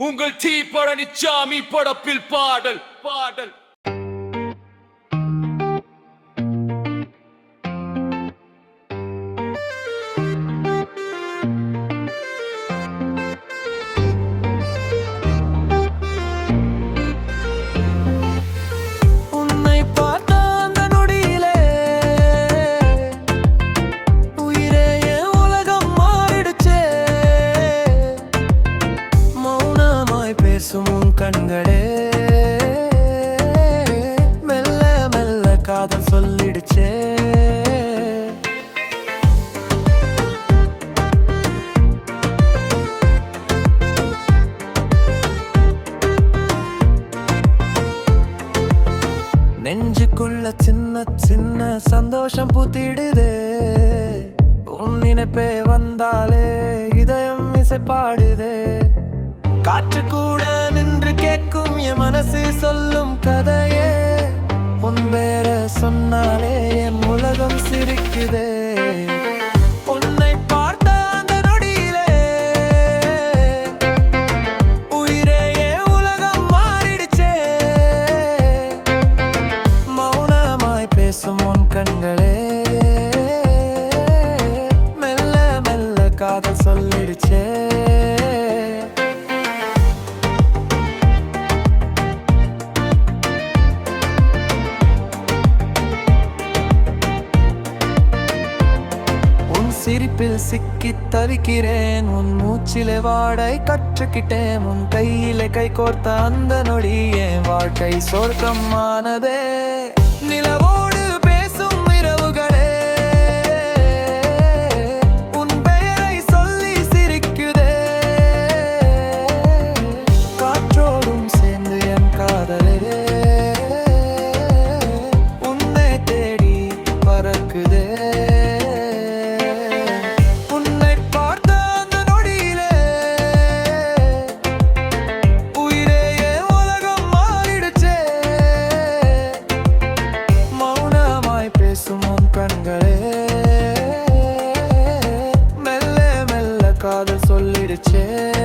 உங்கள் தீ சாமி படப்பில் பாடல் பாடல். கண்களே. மெல்ல மெல்ல காதல் சொல்லிடுச்சே. நெஞ்சுக்குள்ள சின்ன சின்ன சந்தோஷம் பூத்திடுதே. உன் நினைப்பே வந்தாலே இதயம் இசை பாடுதே காற்று கூட கேட்கும் என் மனசு சொல்லும் கதையே. உன் பேர சொன்னாலே என் உலகம் சிரிக்குதே. உலகம் மாறிடுச்சே. மௌனமாய் பேசும் கண்களே. மெல்ல மெல்ல காதல் சொல்லிடுச்சே. சிரிப்பில் சிக்கி தவிக்கிறேன். உன் மூச்சிலே வாடை கற்றுக்கிட்டேன். உன் கையிலே கை கோர்த்த அந்த நொடி என் வாழ்க்கை சொர்க்கமானதே. நிலவோ மௌனமாய் பேசும் உன் கண்களே. மெல்ல மெல்ல காதல் சொல்லிடுச்சே.